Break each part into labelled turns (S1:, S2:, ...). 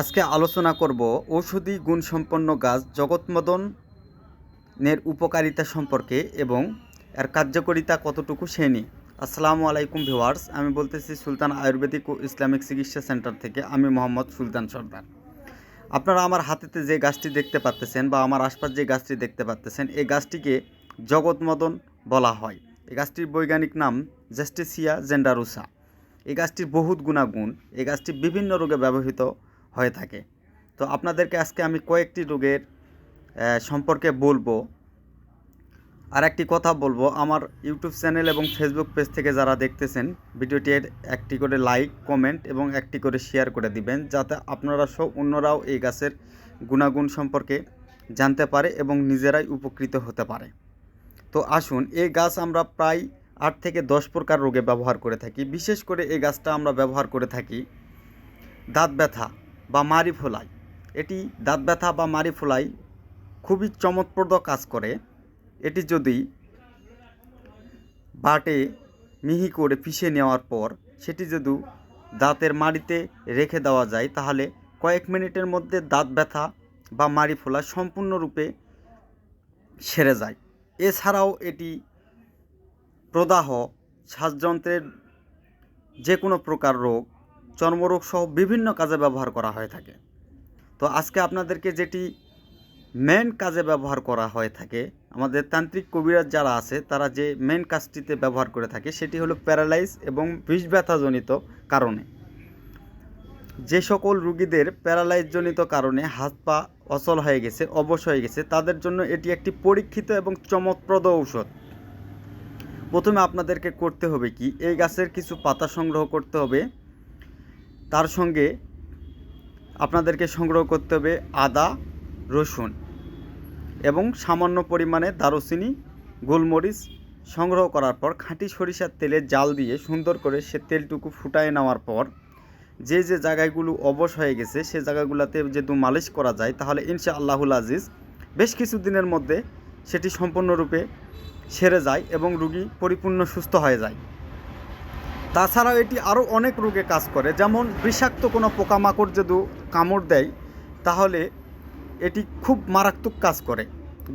S1: আজকে আলোচনা করব ঔষধি গুণসম্পন্ন গাছ জগৎমদনের উপকারিতা সম্পর্কে এবং এর কার্যকারিতা কতটুকু সে আসসালামু আলাইকুম ভিওয়ার্স আমি বলতেছি সুলতান আয়ুর্বেদিক ও ইসলামিক চিকিৎসা সেন্টার থেকে আমি মোহাম্মদ সুলতান সর্দার। আপনারা আমার হাতেতে যে গাছটি দেখতে পাচ্তেছেন বা আমার আশপাশ যে গাছটি দেখতে পাচ্তেছেন, এই গাছটিকে জগৎমদন বলা হয়। এই গাছটির বৈজ্ঞানিক নাম জেস্টেসিয়া জেন্ডারুসা। এই গাছটির বহুত গুণাগুণ, এই গাছটি বিভিন্ন রোগে ব্যবহৃত হয়ে থাকে। তো আপনাদেরকে আজকে আমি কয়েকটি রোগের সম্পর্কে বলব। আর একটি কথা বলব, আমার ইউটিউব চ্যানেল এবং ফেসবুক পেজ থেকে যারা দেখতেছেন ভিডিওটির একটি করে লাইক, কমেন্ট এবং একটি করে শেয়ার করে দিবেন, যাতে আপনারা সব অন্যরাও এই গাছের গুণাগুণ সম্পর্কে জানতে পারে এবং নিজেরাই উপকৃত হতে পারে। তো আসুন, এই গাছ আমরা প্রায় আট থেকে দশ প্রকার রোগে ব্যবহার করে থাকি। বিশেষ করে এই গাছটা আমরা ব্যবহার করে থাকি, দাঁত ব্যথা বা মারি ফোলাই। এটি দাঁত ব্যথা বা মারি ফোলাই খুবই চমৎপ্রদ কাজ করে। এটি যদি বাটে মিহি করে পিষে নেওয়ার পর সেটি যদি দাঁতের মাড়িতে রেখে দেওয়া যায়, তাহলে কয়েক মিনিটের মধ্যে দাঁত ব্যথা বা মারি ফোলা সম্পূর্ণরূপে সেরে যায়। এছাড়াও এটি প্রদাহ, শ্বাসযন্ত্রের যে কোনো প্রকার রোগ চর্মরোগ সহ বিভিন্ন কাজে ব্যবহার করা হয়ে থাকে। তো আজকে আপনাদেরকে যেটি মেন কাজে ব্যবহার করা হয়ে থাকে, আমাদের তান্ত্রিক কবিরাজ যারা আছে, তারা যে মেন কাজটিতে ব্যবহার করে থাকে, সেটি হলো প্যারালাইজ এবং বিষ ব্যথাজনিত কারণে। যে সকল রুগীদের প্যারালাইজজনিত কারণে হাত পা অচল হয়ে গেছে, অবশ হয়ে গেছে, তাদের জন্য এটি একটি পরীক্ষিত এবং চমকপ্রদ ঔষধ। প্রথমে আপনাদেরকে করতে হবে কি, এই গাছের কিছু পাতা সংগ্রহ করতে হবে। তার সঙ্গে আপনাদেরকে সংগ্রহ করতে হবে আদা, রসুন এবং সামান্য পরিমাণে দারুচিনি, গোলমরিচ সংগ্রহ করার পর খাঁটি সরিষার তেলে জাল দিয়ে সুন্দর করে সে তেলটুকু ফুটায় নেওয়ার পর যে যে জায়গাগুলো অবশ হয়ে গেছে সে জায়গাগুলোতে যেহেতু মালিশ করা যায় তাহলে ইনশা আল্লাহুল আজিজ বেশ কিছু দিনের মধ্যে সেটি সম্পূর্ণরূপে সেরে যায় এবং রুগী পরিপূর্ণ সুস্থ হয়ে যায়। তাছাড়াও এটি আরও অনেক রোগে কাজ করে। যেমন বিষাক্ত কোনো পোকামাকড় যদি কামড় দেয়, তাহলে এটি খুব মারাত্মক কাজ করে।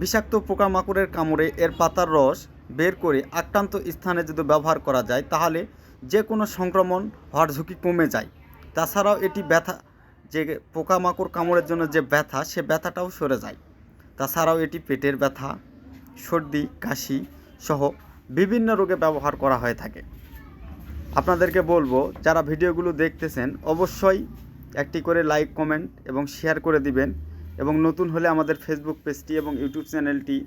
S1: বিষাক্ত পোকামাকড়ের কামড়ে এর পাতার রস বের করে আক্রান্ত স্থানে যদি ব্যবহার করা যায়, তাহলে যে কোনো সংক্রমণ হওয়ার ঝুঁকি কমে যায়। তাছাড়াও এটি ব্যথা, যে পোকামাকড় কামড়ের জন্য যে ব্যথা, সে ব্যথাটাও সরে যায়। তাছাড়াও এটি পেটের ব্যথা, সর্দি, কাশি সহ বিভিন্ন রোগে ব্যবহার করা হয়ে থাকে। আপনাদেরকে বলব, যারা ভিডিওগুলো দেখতেছেন, অবশ্যই একটি করে লাইক, কমেন্ট এবং শেয়ার করে দিবেন এবং নতুন হলে আমাদের ফেসবুক পেজটি এবং ইউটিউব চ্যানেলটি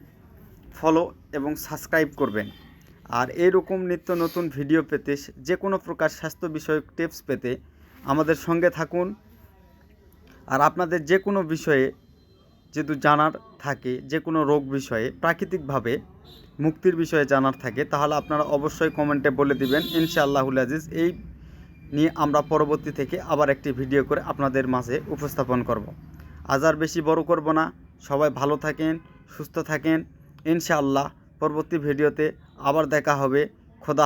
S1: ফলো এবং সাবস্ক্রাইব করবেন। আর এরকম নিত্য নতুন ভিডিও পেতে, যে কোনো প্রকার স্বাস্থ্য বিষয়ক টিপস পেতে আমাদের সঙ্গে থাকুন। আর আপনাদের যে কোনো বিষয়ে যেহেতু জানার থাকে, যে কোনো রোগ বিষয়ে প্রাকৃতিকভাবে মুক্তির বিষয়ে জানার থাকে, তাহলে আপনারা অবশ্যই কমেন্টে বলে দিবেন। ইনশাআল্লাহুল আজিজ, এই নিয়ে আমরা পরবর্তী থেকে আবার একটি ভিডিও করে আপনাদের মাঝে উপস্থাপন করব। আজ আর বেশি বড় করব না। সবাই ভালো থাকেন, সুস্থ থাকেন। ইনশাআল্লাহ, পরবর্তী ভিডিওতে আবার দেখা হবে। খোদা